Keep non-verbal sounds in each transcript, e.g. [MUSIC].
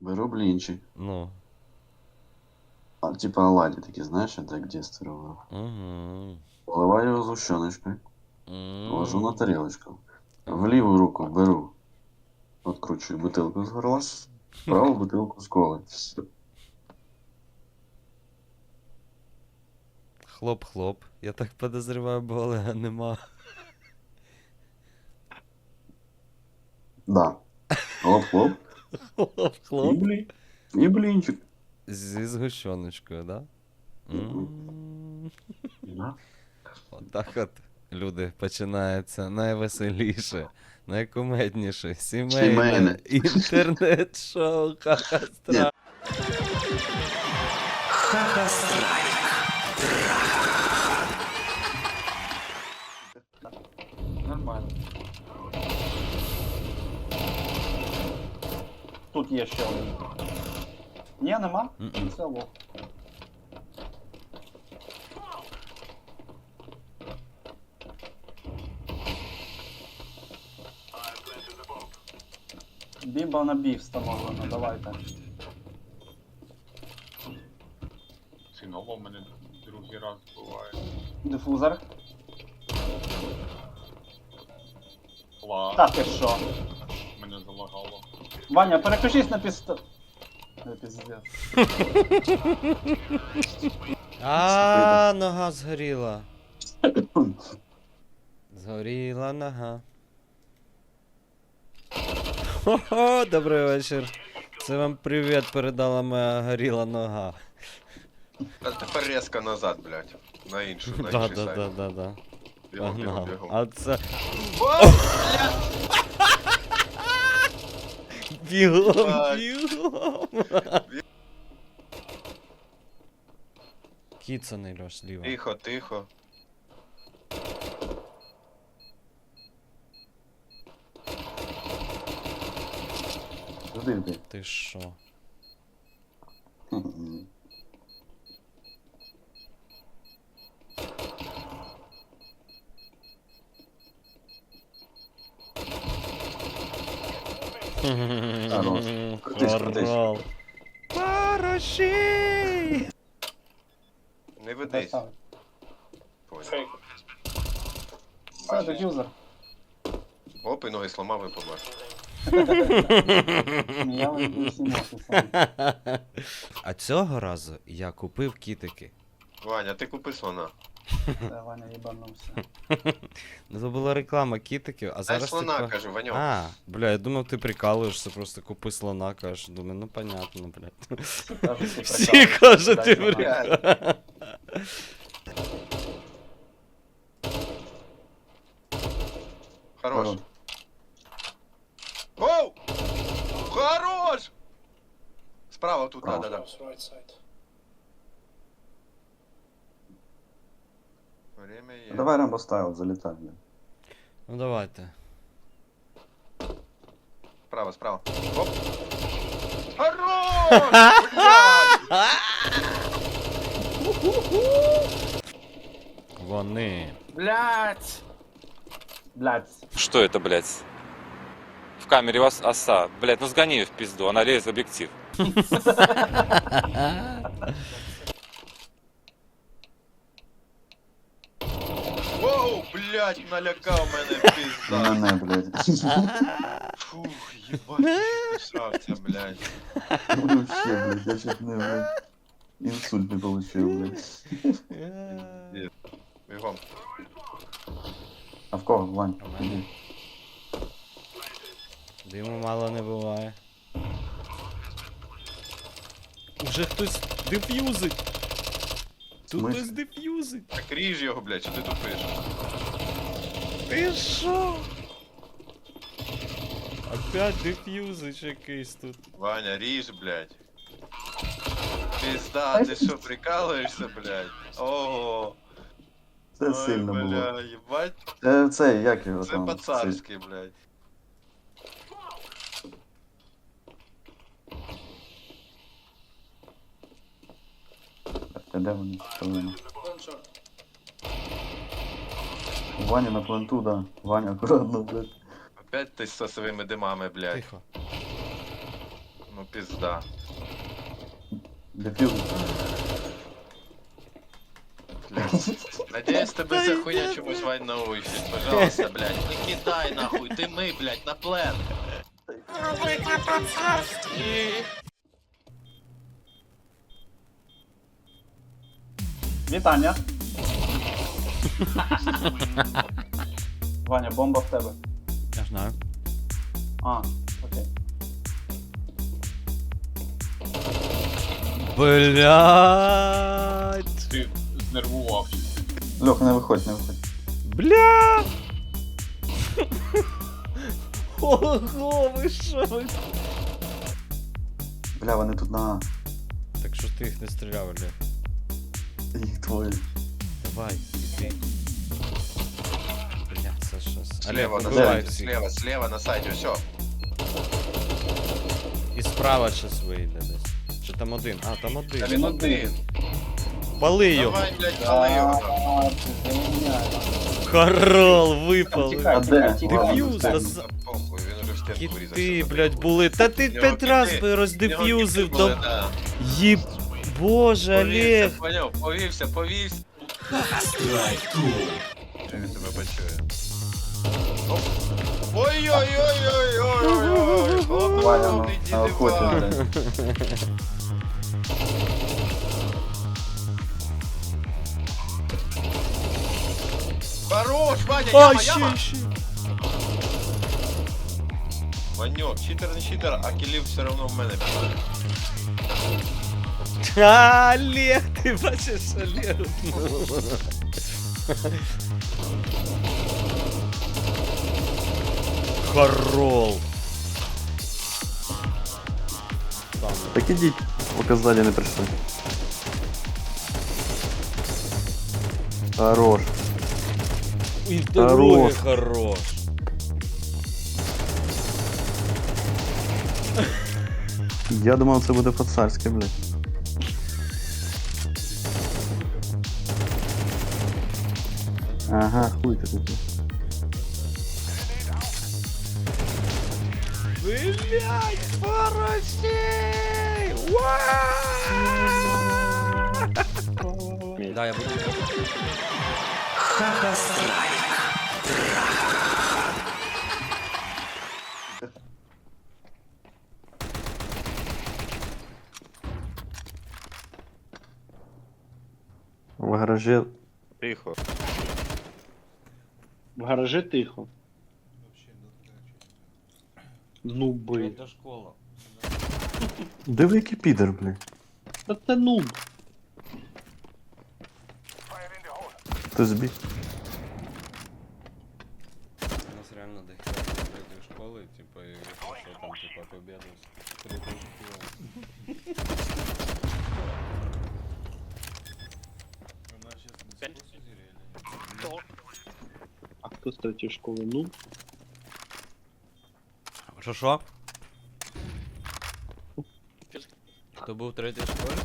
Беру блінчик. Ну. А, типа оладьи такие, знаешь, это я в детстве робив. Угу. Поливаю його згущеночкою, ложу на тарілочку. В ліву руку беру, откручую бутилку з горла, в праву бутилку з коли. Хлоп-хлоп. Я так подозреваю, бо Олега нема. [LAUGHS] Да. Хлоп-хлоп. [LAUGHS] Блін, і блінчик. Зі згущеночкою, да? М. Да. Отак от, люди, починається найвеселіше, найкумедніше, сімейне, Сімейне. інтернет-шоу Ха-ха-стра. Нормально. Тут є ще один. Ні, нема? Мгм. Це лох. Бімба на бій встановлено, давайте. Синово в мене другий раз буває. Дифузор. Ла, Та ти що? мене залагало. Ваня, переключись на пісто. А, нога згоріла. Згоріла нога. Хо-хо, добрий вечір. Це вам привіт передала моя горіла нога. А тепер резко назад, блядь. На іншу, на Да, інший да, сайт. да, да, да. Бігом, бігом, Погнав. бігом. А це. О, Бігом, Ай. бігом. Кіцаний Льош зліва. Тихо, тихо. Куди ти? Ти що? Хорош. Крутись, крутись. Орел. Хороші! Не ведись. Доставить. Понял. Все, дифузор. Оп, і ноги сломав і помер. Я не сам. А цього разу я купив кітики. Ваня, ти купи слона. Це Ваня їбанувся. Ну, Це була реклама кітиків, а Дай зараз. слона, типа- кажу, Ваньок. А, бля, я думав, ти прикалуєшся, просто купи слона, кажеш. Думаю, ну понятно, блядь. Кажуть, ти Всі прикалуєшся, кажуть, ти дай слона. прикалуєшся. Хорош. Хорош. Хорош! Справа тут, да, Справа. да, да. Время є. Давай Рембо стайл, залітай. блін. Ну давайте. Справа, справа. Оп! Хорош! Блядь! Вони. Блять! Блять. Что это, блядь? В камере у вас оса. Блядь, ну сгони ее в пизду, она лезет в объектив. Воу, блядь, налякав мене І пізда. мене, блядь. Фух, їбать, я чуть не срався, блядь. Вообще, блядь, я чуть не, блядь, інсульт не получив, блядь. Бігом. А в кого, Вань? Іди. Диму мало не буває. Уже хтось деф'юзить. Тут Смисл? хтось деф'юзить. Так ріж його, блядь, що ти тупиш? Ти що? Опять деф'юзич якийсь тут. Ваня, ріж, блядь. Пізда, ти що, прикалуєшся, блядь? Ого. Це Ой, сильно було. бля, їбать, Це, це, як його це там? по-царськи, блядь. Це- Де вони? Половина. Ваня на пленту, да. Ваня акуратно, блядь. Опять ти з своїми димами, блядь. Тихо. Ну пизда. Дефюз. Надеюсь, тебе ця хуйня чомусь Вань научить. Пожалуйста, блядь. Не кидай нахуй, ти ми, блядь, на плен. Вітання. [LAUGHS] Ваня, бомба в тебе. Я знаю. А, окей. Блять. Ти знервував щось. Льох, не виходь, не виходь. Бля! [LAUGHS] Ого, ви що? ви? Бля, вони тут на Так що ти їх не стріляв, бля. Їх твої. Давай, іди. Бля, це щось. Слева Олег, на убивай сайті, всіх. слева, слева на сайті, все. І справа щас вийде десь. Чи там один? А, там Та один. він один. Пали його. Давай, блядь, пали його. А, це геніально. Хорол, випали. А де? Деф'юз, та з- Та похуй, він уже в стінку врізався. Кіти, блядь, були. Та ти В нього п'ять раз кіти. би В нього роздеф'юзив кіти були, до... да. Їб... Боже, Повівся, Олег. поняв, повівся, повівся. Він тебе почує. Оп. Ой-ой-ой-ой-ой-ой! Ваня, ну, Охуєнний на охоті, дідива. блядь. Хорош, Ваня, А, яма, ще, яма! ще. Ваньок, читер не читер, а кілів все одно в мене. А, [LAUGHS] Олег, ти бачиш, Олег. Хорол. Там. Так ідіть, поки ззаді не прийшли. Хорош. І дороги Хорош. хорош. Я думав, це буде фацарське, блядь. Ага, хуй ти тут. Блять, хорошей! Да, я буду. В гаражі Тихо. В гаражі тихо. Нуби. Це школа. Диви, який підер, блядь. Та це нуб. Ти збіг. У нас реально до хера третьей школы, типа, и что, там, типа, победа с третьей школы. А хто з третьої школи? Нуб? Що що? Хто був в третій школі?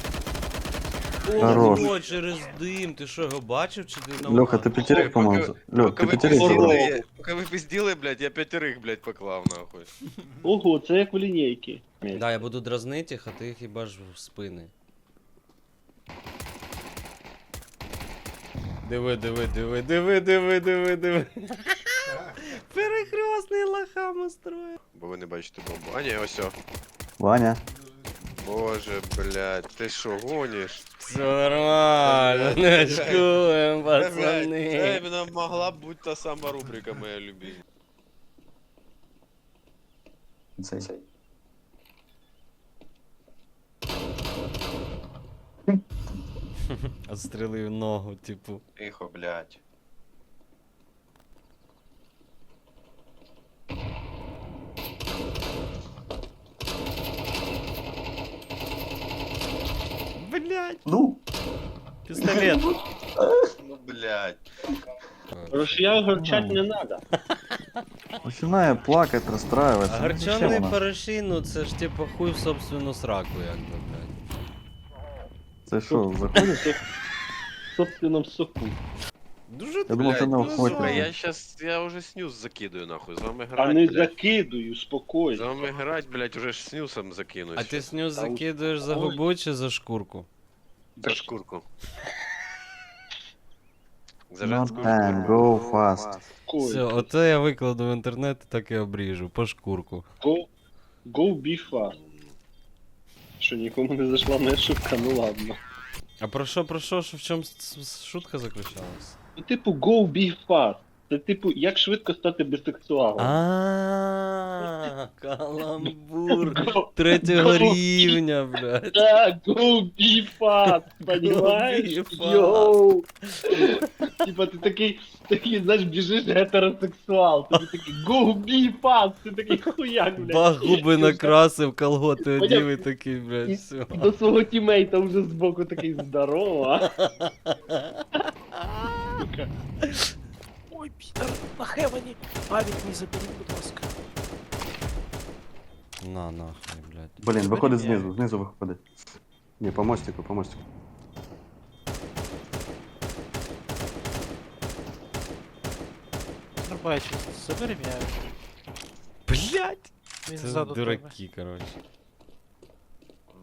Хорош. Ого, через дим, ти що, його бачив чи ти на Льоха, ти ти Поки ви п'ятірих пизділи, помазав. я- поки ви пизділи, блядь, я п'ятерих, блядь, поклав нахуй. Ого, це як в лінійці. Да, я буду дразнити їх, а ти їх хіба ж в спини. Диви, диви, диви, диви, диви, диви, диви. Перехресний лохам устроїв. Бо ви не бачите бомбу. А ні, ось. о. Ваня. Боже, блядь, ти що, гониш? Все нормально, не очкуємо, Це, Це пацани. іменно могла б бути та сама рубрика, моя любима. Цей сей. [LAUGHS] Отстрелив ногу, типу. Тихо, блядь. Блять, Ну, пістолет. Ну, блядь. Рушія горчать не надо. Починає плакати, розстраюватися. А Ну, горчаний вона? пороші, ну це ж типу хуй в собственну сраку, як би, блядь. Це що, заходиш? В собственном соку. Дуже Я думав, це на ну, охоті. сука, я щас, я уже снюс закидаю нахуй, з вами А грать, не блядь. закидую, З спокойно. вами грать, блядь, уже ж снюсом закинусь. А ти снюс Та у- закидуєш за ой. губу чи за шкурку? За шкурку. [LAUGHS] За Not женську time, шкурку. go fast. Все, Спокойно. ото я викладу в інтернет і так і обріжу, по шкурку. Go, go be fast. Що, нікому не зайшла моя шутка, ну ладно. А про що, про що, що в чому с- с- шутка заключалась? Ну, типу, go be fast. Це типу, як швидко стати бисексуалом. А, каламбур третього рівня, блядь. Да, go be fast, понимаешь? Йоу! Типа ти такий, такий, знаєш, біжиш гетеросексуал, тобі такий go be fast, ти такий хуяк, блядь. Бах губи накрасив, колготи одів і такий, блядь, все. До свого тімейта вже збоку такий здорово, [LAUGHS] на Хевені. Авік мій заберіть, будь ласка. На нахуй, блядь. Блін, виходить знизу, знизу виходить. Ні, по мостику, по мостику. Не бачу, забери м'я. Блядь! Він Це ззаду тебе. дураки, коротше.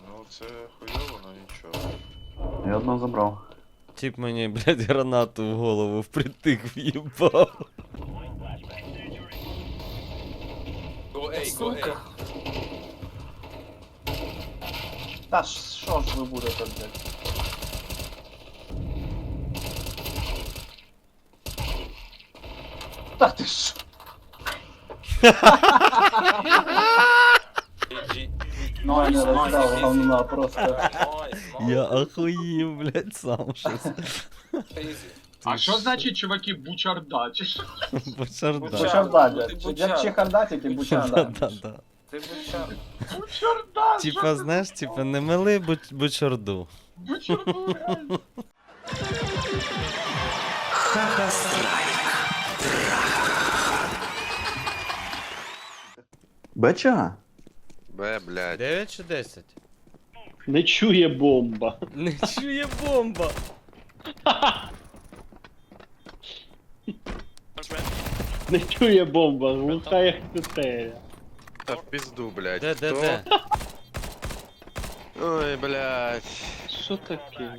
Ну це хуйово, ну нічого. Я одного забрав. Тип мені, блядь, гранату в голову впритик в'їбав. Сука. Та ж, що ж ви будете, блядь? Та ти що? [LAUGHS] Ну, я не роздав говна просто. Я охуїв, блядь, сам щось. А що значить, чуваки, бучарда? Чи що? Бочарда. Бучарда, дядь. Як чехарда, тільки бучарда. Да-да-да. Бучарда! Типа, знаєш, типа, не мили буч- бучарду. Бучарду, реально. Беча? Бе, блядь. 9 чи 10? [LAUGHS] Не чує бомба. Не чує бомба. Не чує бомба, глуха як. Та в пизду, блядь. Де, де, Хто? де? Ой, блядь. Що таке?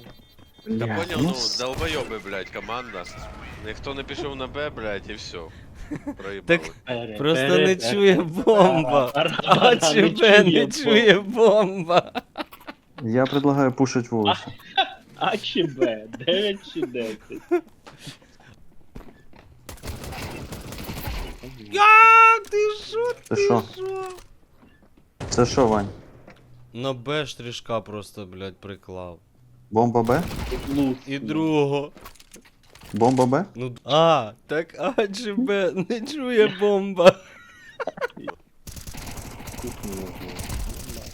Я понял, ну, ну, долбойоби, блядь, команда. Ніхто не пішов на Б, блядь, і все. Так Просто не чує бомба. А А не чує бомба. Я предлагаю пушить вулицю. А чи Б? 9 чи 10? А, ти що? Це що? Це що, Вань? На Б штришка просто, блядь, приклав. Бомба Б? Лут. І другого. Бомба Б? Ну, а, так А чи Б не чує бомба.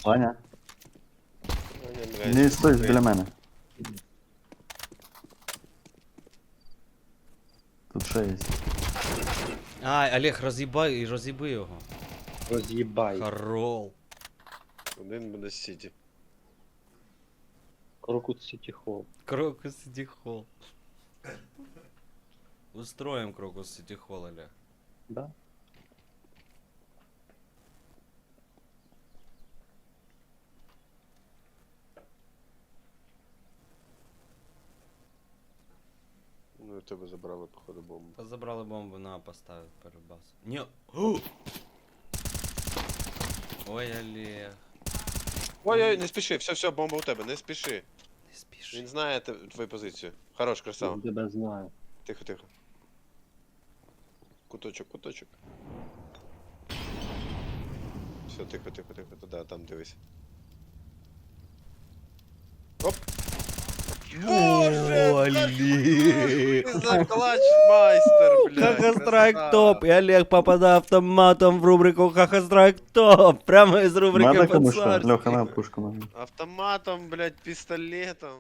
Ваня? Не стой біля мене. Тут ще є. Ай, Олег, роз'їбай, роз'їби його. Роз'їбай. Хорол. Один буде Сіті. Крокут Сіті Холл. Крокус Сіті Холл. Устроим Крокус Сіті Холл. Да? Ну, я тебе забрали, походу, бомбу. Забрали бомбу на поставив перебас. Ні. О! Ой, Олег. Ой-ой, не спіши, все, все, бомба у тебе, не спіши. Не спіши. Він знає те- твою позицію. Хорош, красава. Я тебе знаю. Тихо, тихо. Куточок, куточок. Все, тихо, тихо, тихо, туди, там дивись. Оп! Боже, Олег. За клач майстер, блядь. Хаха-страйк топ! І Олег попадає автоматом в рубрику Хаха-страйк топ! Прямо із рубрики Надо кому що? «Пацарський». Льоха, на пушку. надо. Автоматом, блядь, пістолетом.